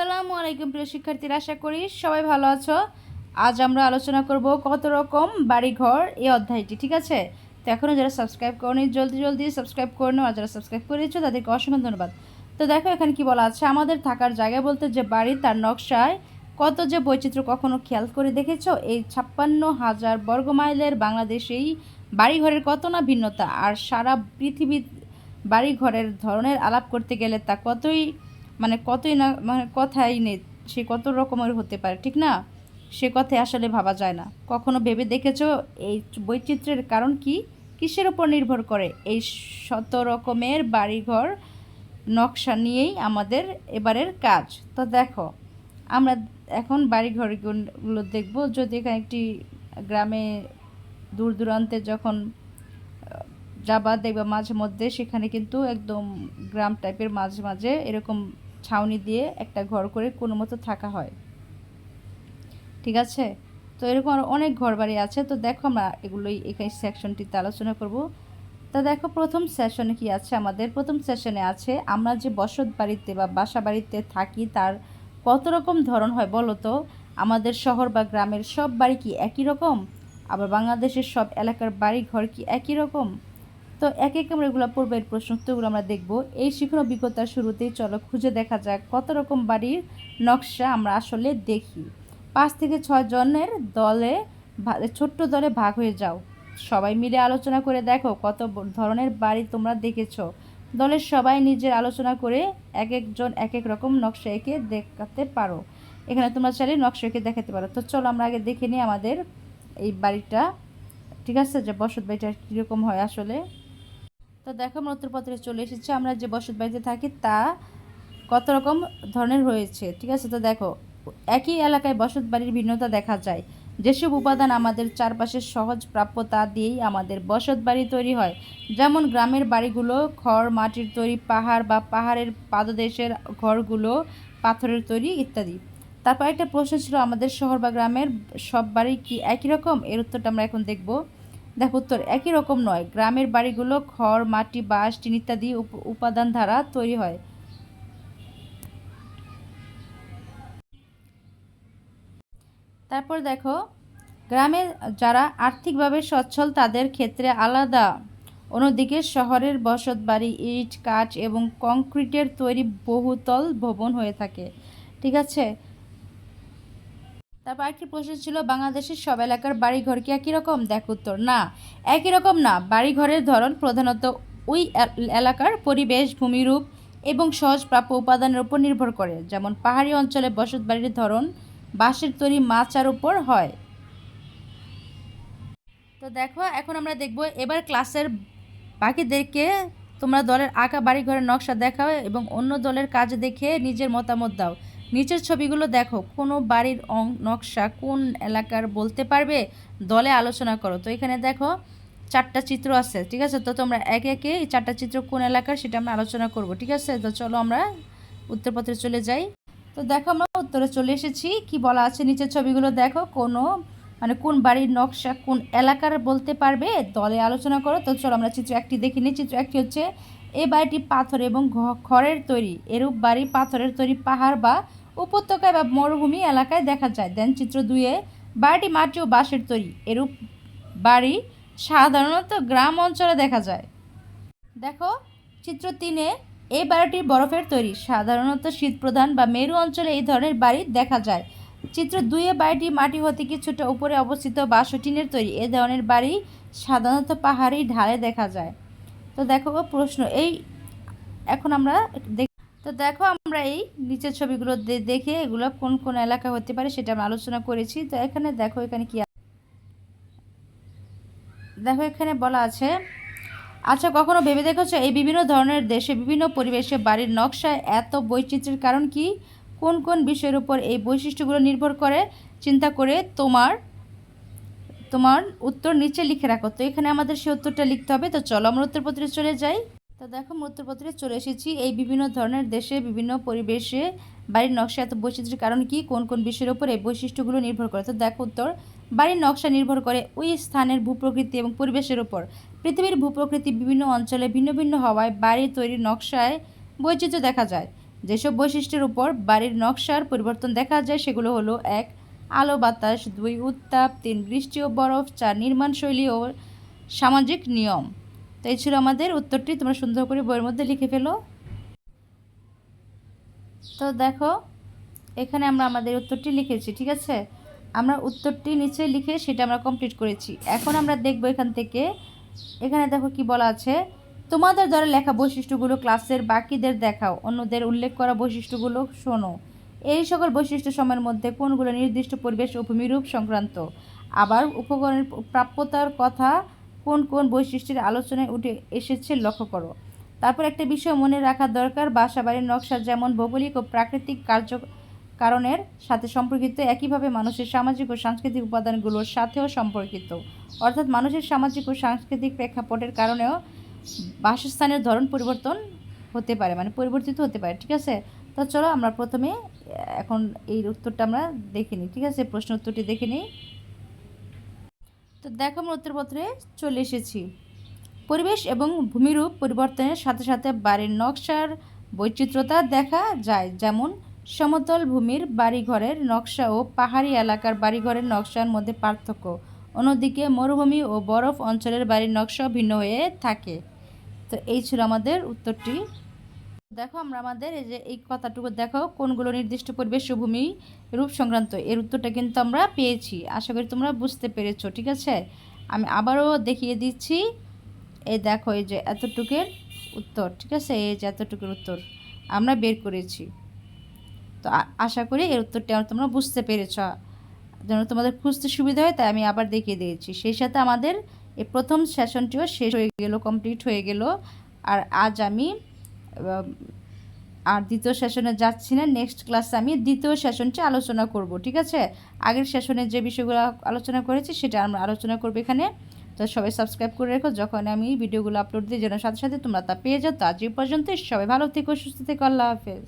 আসসালামু আলাইকুম প্রিয় শিক্ষার্থীরা, আশা করি সবাই ভালো আছো। আজ আমরা আলোচনা করব কত রকম বাড়িঘর এই অধ্যায়টি, ঠিক আছে? তো এখনও যারা সাবস্ক্রাইব করনি, জলদি জলদি সাবস্ক্রাইব করে নাও, আর যারা সাবস্ক্রাইব করেছ, তাদেরকে অসংখ্য ধন্যবাদ। তো দেখো এখানে কি বলা আছে, আমাদের থাকার জায়গা বলতে যে বাড়ি, তার নকশায় কত যে বৈচিত্র্য কখনো খেয়াল করে দেখেছ? এই ছাপ্পান্ন হাজার বর্গ মাইলের বাংলাদেশেই বাড়িঘরের কত না ভিন্নতা? আর সারা পৃথিবী বাড়িঘরের ধরনের আলাপ করতে গেলে তা কতই মানে কতই না মানে কথাই নেই, সে কত রকমের হতে পারে, ঠিক না? সে কথাই আসলে ভাবা যায় না। কখনো ভেবে দেখেছ এই বৈচিত্র্যের কারণ কি? কিসের উপর নির্ভর করে? এই শত রকমের বাড়িঘর নকশা নিয়েই আমাদের এবারের কাজ। তো দেখো, আমরা এখন বাড়িঘরগুলো দেখব। যদি এখানে একটি গ্রামে দূর দূরান্তে যখন যাবা দেখবা মাঝে মধ্যে সেখানে কিন্তু একদম গ্রাম টাইপের মাঝে মাঝে এরকম ছাউনি দিয়ে একটা ঘর করে কোনো মতো থাকা হয়। ঠিক আছে? তো এরকম আরও অনেক ঘর বাড়ি আছে। তো দেখো আমরা এগুলোই এখানে সেকশনটিতে আলোচনা করব। তা দেখো প্রথম সেশনে কি আছে আমাদের? প্রথম সেশনে আছে, আমরা যে বসত বাড়িতে বা বাসা বাড়িতে থাকি তার কত রকম ধরন হয় বলো তো? আমাদের শহর বা গ্রামের সব বাড়ি কি একই রকম? আবার বাংলাদেশের সব এলাকার বাড়ি ঘর কি একই রকম? তো এক এক আমরা এগুলো পূর্বের প্রশ্ন উত্তরগুলো আমরা দেখব। এই শিক্ষণ অভিজ্ঞতার শুরুতেই চলো খুঁজে দেখা যাক কত রকম বাড়ির নকশা আমরা আসলে দেখি। পাঁচ থেকে ছয় জনের দলে ছোট্ট দলে ভাগ হয়ে যাও। সবাই মিলে আলোচনা করে দেখো কত ধরনের বাড়ি তোমরা দেখেছ। দলের সবাই নিজের আলোচনা করে এক একজন এক এক রকম নকশা এঁকে দেখাতে পারো। এখানে তোমরা চাইলে নকশা এঁকে দেখাতে পারো। তো চলো আমরা আগে দেখে নিই আমাদের এই বাড়িটা। ঠিক আছে? যে বসত বাড়িটা কীরকম হয় আসলে? তো দেখো আমরা উত্তরপত্রে চলে এসেছি। আমরা যে বসত বাড়িতে থাকি, তা কত রকম ধরনের রয়েছে ঠিক আছে? তো দেখো, একই এলাকায় বসত বাড়ির ভিন্নতা দেখা যায়। যেসব উপাদান আমাদের চারপাশের সহজ প্রাপ্য, তা দিয়েই আমাদের বসত বাড়ি তৈরি হয়। যেমন গ্রামের বাড়িগুলো খড়, মাটির তৈরি পাহাড় বা পাহাড়ের পাদদেশের ঘরগুলো পাথরের তৈরি ইত্যাদি। তারপর একটা প্রশ্ন ছিল, আমাদের শহর বা গ্রামের সব বাড়ি কি একই রকম? এর উত্তরটা আমরা এখন দেখব। দেখো, উত্তর একই রকম নয়। গ্রামের বাড়িগুলো খড় মাটি, বাঁশ, টিন ইত্যাদি উপাদান দ্বারা তৈরি হয়। তারপর দেখো গ্রামের যারা আর্থিকভাবে সচ্ছল, তাদের ক্ষেত্রে আলাদা। অন্যদিকে শহরের বসত বাড়ি ইট, কাঠ এবং কংক্রিটের তৈরি বহুতল ভবন হয়ে থাকে। ঠিক আছে? তারপর একটি প্রশ্ন ছিল? বাংলাদেশের সব এলাকার বাড়িঘর কি একই রকম? দেখ উত্তর, না। একই রকম না। বাড়িঘরের ধরন প্রধানত ওই এল- এলাকার পরিবেশ, ভূমিরূপ এবং সহজ প্রাপ্য উপাদানের উপর নির্ভর করে। যেমন পাহাড়ি অঞ্চলে বসত বাড়ির ধরন বাঁশের তৈরি মাচার উপর হয়। তো দেখো, এখন আমরা দেখব এবার ক্লাসের বাকিদেরকে তোমরা দলের আঁকা বাড়িঘরের নকশা দেখাও এবং অন্য দলের কাজ দেখে নিজের মতামত দাও। নিচের ছবিগুলো দেখো, কোনো বাড়ির অং- নকশা কোন এলাকার বলতে পারবে? দলে আলোচনা করো। তো এখানে দেখো, চারটা চিত্র আছে, ঠিক আছে? তো তোমরা একে একে এই চারটা চিত্র কোন এলাকার সেটা আমরা আলোচনা করব, ঠিক আছে? তো চলো আমরা উত্তরপত্রে চলে যাই। তো দেখো আমরা উত্তরে চলে এসেছি। কি বলা আছে নিচের ছবিগুলো দেখো, কোনো মানে কোন বাড়ির নকশা কোন এলাকার বলতে পারবে? দলে আলোচনা করো। তো চলো আমরা চিত্র একটি দেখে নিই চিত্র একটি হচ্ছে এই বাড়িটি পাথর এবং খড়ের তৈরি, এরূপ বাড়ি পাথরের তৈরি পাহাড় বা উপত্যকায় বা মরুভূমি এলাকায় দেখা যায়। দেন চিত্র দুয়ে বাড়িটি মাটি ও বাঁশের তৈরি। এরূপ বাড়ি সাধারণত গ্রাম অঞ্চলে দেখা যায়। দেখো, চিত্র তিনে এই বাড়িটি বরফের তৈরি। সাধারণত শীতপ্রধান বা মেরু অঞ্চলে এই ধরনের বাড়ি দেখা যায়। চিত্র দুইয়ে বাড়িটি মাটি হতে কিছুটা উপরে অবস্থিত বাঁশ টিনের তৈরি। এ ধরনের বাড়ি সাধারণত পাহাড়ি ঢালে দেখা যায়। তো দেখো প্রশ্ন এই এখন আমরা তো দেখো আমরা এই নিচের ছবিগুলো দেখে এগুলো কোন কোন এলাকা হতে পারে সেটা আমরা আলোচনা করেছি। তো এখানে দেখো এখানে কি। দেখো এখানে বলা আছে আচ্ছা কখনো ভেবে দেখেছ এই বিভিন্ন ধরনের দেশে বিভিন্ন পরিবেশে বাড়ির নকশায় এত বৈচিত্র্যের কারণ কি? কোন কোন বিষয়ের উপর এই বৈশিষ্ট্যগুলো নির্ভর করে? চিন্তা করে তোমার তোমার উত্তর নিচে লিখে রাখো। তো এখানে আমাদের সে উত্তরটা লিখতে হবে। তো চলো আমরা উত্তরপত্রে চলে যাই। তো দেখো আমরা উত্তরপত্রে চলে এসেছি। এই বিভিন্ন ধরনের দেশে, বিভিন্ন পরিবেশে বাড়ির নকশা এত বৈচিত্র্যের কারণ কি? কোন কোন বিষয়ের উপর এই বৈশিষ্ট্যগুলো নির্ভর করে? তো দেখো উত্তর, বাড়ির নকশা নির্ভর করে ওই স্থানের ভূপ্রকৃতি এবং পরিবেশের উপর। পৃথিবীর ভূপ্রকৃতি বিভিন্ন অঞ্চলে ভিন্ন ভিন্ন হওয়ায় বাড়ি তৈরির নকশায় বৈচিত্র্য দেখা যায়। যেসব বৈশিষ্ট্যের উপর বাড়ির নকশার পরিবর্তন দেখা যায় সেগুলো হলো, এক, আলো বাতাস, দুই, উত্তাপ, তিন, বৃষ্টি ও বরফ, চার, নির্মাণ শৈলী ও সামাজিক নিয়ম। তো এই ছিল আমাদের উত্তরটি, তোমরা সুন্দর করে বইয়ের মধ্যে লিখে ফেলো। তো দেখো, এখানে আমরা আমাদের উত্তরটি লিখেছি, ঠিক আছে? আমরা উত্তরটি নিচে লিখে সেটা আমরা কমপ্লিট করেছি। এখন আমরা দেখব এখান থেকে, এখানে দেখো কি বলা আছে, তোমাদের দ্বারা লেখা বৈশিষ্ট্যগুলো ক্লাসের বাকিদের দেখাও, অন্যদের উল্লেখ করা বৈশিষ্ট্যগুলো শোনো। এই সকল বৈশিষ্ট্য সময়ের মধ্যে কোনগুলো নির্দিষ্ট পরিবেশ ও ভূমিরূপ সংক্রান্ত? আবার উপকরণের প্রাপ্যতার কথা কোন কোন বৈশিষ্ট্যের আলোচনায় উঠে এসেছে লক্ষ্য করো। তারপর একটা বিষয় মনে রাখা দরকার বাসা বাড়ির নকশা যেমন ভৌগোলিক ও প্রাকৃতিক কার্য কারণের সাথে সম্পর্কিত, একইভাবে মানুষের সামাজিক ও সাংস্কৃতিক উপাদানগুলোর সাথেও সম্পর্কিত। অর্থাৎ মানুষের সামাজিক ও সাংস্কৃতিক প্রেক্ষাপটের কারণেও বাসস্থানের ধরন পরিবর্তন হতে পারে মানে পরিবর্তিত হতে পারে, ঠিক আছে? তো চলো আমরা প্রথমে এখন এই উত্তরটা আমরা দেখে নিই, ঠিক আছে? প্রশ্ন উত্তরটি দেখে নিই। তো দেখো আমরা উত্তরপত্রে চলে এসেছি। পরিবেশ এবং ভূমিরূপ পরিবর্তনের সাথে সাথে বাড়ির নকশার বৈচিত্র্যতা দেখা যায়, যেমন সমতল ভূমির বাড়িঘরের নকশা ও পাহাড়ি এলাকার বাড়িঘরের নকশার মধ্যে পার্থক্য। অন্যদিকে মরুভূমি ও বরফ অঞ্চলের বাড়ির নকশা ভিন্ন হয়ে থাকে। তো এই ছিল আমাদের উত্তরটি। দেখো আমরা আমাদের এই যে এই কথাটুকু দেখো, কোনগুলো নির্দিষ্ট পরিবেশ ভূমি রূপ সংক্রান্ত? এর উত্তরটা কিন্তু আমরা পেয়েছি। আশা করি তোমরা বুঝতে পেরেছ, ঠিক আছে? আমি আবারও দেখিয়ে দিচ্ছি। এই দেখো, এই যে এতটুকের উত্তর, ঠিক আছে? এই যে এতটুকুর উত্তর আমরা বের করেছি। তো আশা করি এর উত্তরটি আমার তোমরা বুঝতে পেরেছ। যেন তোমাদের খুঁজতে সুবিধা হয়, তাই আমি আবার দেখিয়ে দিয়েছি। সেই সাথে আমাদের এই প্রথম সেশনটিও শেষ হয়ে গেল কমপ্লিট হয়ে গেল। আর আজ আমি আর দ্বিতীয় সেশনে যাচ্ছি না নেক্সট ক্লাসে আমি দ্বিতীয় সেশনটি আলোচনা করব, ঠিক আছে? আগের সেশনে যে বিষয়গুলো আলোচনা করেছি, সেটা আমরা আলোচনা করব এখানে। তো সবাই সাবস্ক্রাইব করে রেখো। যখন আমি ভিডিওগুলো আপলোড দিই, যেন সাথে সাথে তোমরা তা পেয়ে যাও। তো আজ এই পর্যন্ত সবাই ভালো থেকো, সুস্থ থেকো। আল্লাহ হাফেজ।